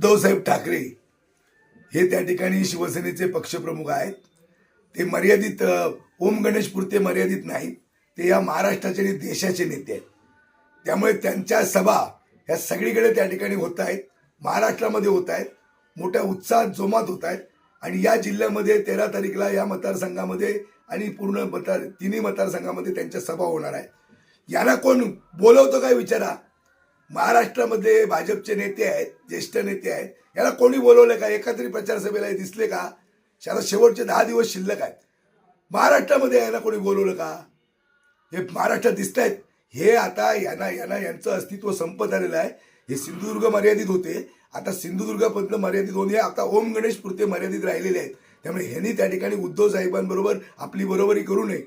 उद्धवसाहेब ठाकरे हे त्या ठिकाणी शिवसेनेचे पक्षप्रमुख आहेत. ते मर्यादित ओम गणेश पुरते मर्यादित नाहीत. ते या महाराष्ट्राचे आणि देशाचे नेते आहेत. त्यामुळे त्यांच्या सभा ह्या सगळीकडे त्या ठिकाणी होत आहेत. महाराष्ट्रामध्ये होत आहेत. मोठ्या उत्साहात जोमात होत आहेत. आणि या जिल्ह्यामध्ये तेरा तारीखला या मतदारसंघामध्ये आणि पूर्ण मतदार तिन्ही मतदारसंघामध्ये त्यांच्या सभा होणार आहे. यांना कोण बोलवतो काय विचारा? महाराष्ट्रामध्ये भाजपचे नेते आहेत ज्येष्ठ नेते आहेत. याला कोणी बोलवलं का? एकत्रित प्रचार सभेला हे दिसले का? शाळा शेवटचे दहा दिवस शिल्लक आहेत. महाराष्ट्रामध्ये याला कोणी बोलवलं का? हे महाराष्ट्रात दिसत आहेत हे आता यांना यांना यांचं अस्तित्व संपत आलेलं आहे. हे सिंधुदुर्ग मर्यादित होते. आता सिंधुदुर्गापर्यंत मर्यादित होऊन हे आता ओम गणेश पुरते मर्यादित राहिलेले आहेत. त्यामुळे ह्यांनी त्या ठिकाणी उद्धव साहेबांबरोबर आपली बरोबरी करू नये.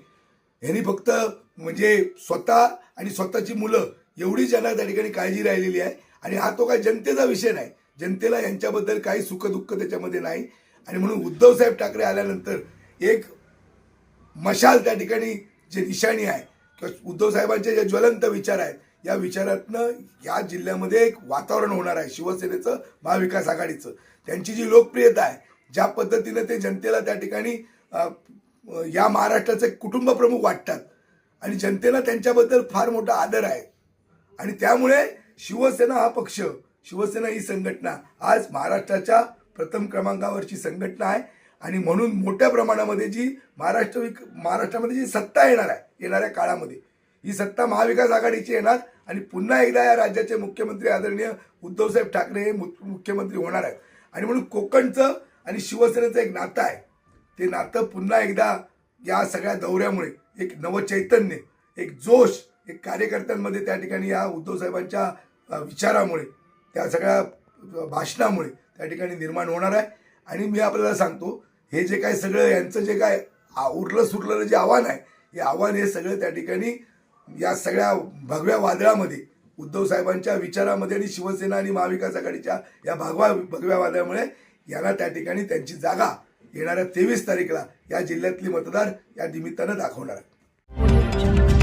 ह्यांनी फक्त म्हणजे स्वतः आणि स्वतःची मुलं एवढी ज्यांना त्या ठिकाणी काळजी राहिलेली आहे. आणि हा तो काय जनतेचा विषय नाही. जनतेला यांच्याबद्दल काही सुखदुःख त्याच्यामध्ये नाही. आणि म्हणून उद्धव साहेब ठाकरे आल्यानंतर एक मशाल त्या ठिकाणी जे निशाणी आहे किंवा उद्धव साहेबांचे जे ज्वलंत विचार आहेत या विचारातनं या जिल्ह्यामध्ये एक वातावरण होणार आहे. शिवसेनेचं महाविकास आघाडीचं. त्यांची जी लोकप्रियता आहे ज्या पद्धतीनं ते जनतेला त्या ठिकाणी या महाराष्ट्राचे कुटुंब प्रमुख वाटतात. आणि जनतेला त्यांच्याबद्दल फार मोठा आदर आहे. आणि त्यामुळे शिवसेना हा पक्ष शिवसेना ही संघटना आज महाराष्ट्राच्या प्रथम क्रमांकावरची संघटना आहे. आणि म्हणून मोठ्या प्रमाणामध्ये जी महाराष्ट्र विक महाराष्ट्रामध्ये जी सत्ता येणार आहे येणाऱ्या काळामध्ये ही सत्ता महाविकास आघाडीची येणार आणि पुन्हा एकदा या राज्याचे मुख्यमंत्री आदरणीय उद्धवसाहेब ठाकरे हे मुख्यमंत्री होणार आहेत. आणि म्हणून कोकणचं आणि शिवसेनेचं एक नातं आहे. ते नातं पुन्हा एकदा या सगळ्या दौऱ्यामुळे एक नवचैतन्य एक जोश एक कार्यकर्त्यांमध्ये त्या ठिकाणी या उद्धव साहेबांच्या विचारामुळे त्या सगळ्या भाषणामुळे त्या ठिकाणी निर्माण होणार आहे. आणि मी आपल्याला सांगतो हे जे काय सगळं यांचं जे काय उरलं सुटलेलं जे आव्हान आहे हे आव्हान हे सगळं त्या ठिकाणी या सगळ्या भगव्या वादळामध्ये उद्धव साहेबांच्या विचारामध्ये आणि शिवसेना आणि महाविकास आघाडीच्या या भगवा भगव्या वादळामुळे यांना त्या ठिकाणी त्यांची जागा येणाऱ्या तेवीस तारीखला या जिल्ह्यातली मतदार या निमित्तानं दाखवणार आहेत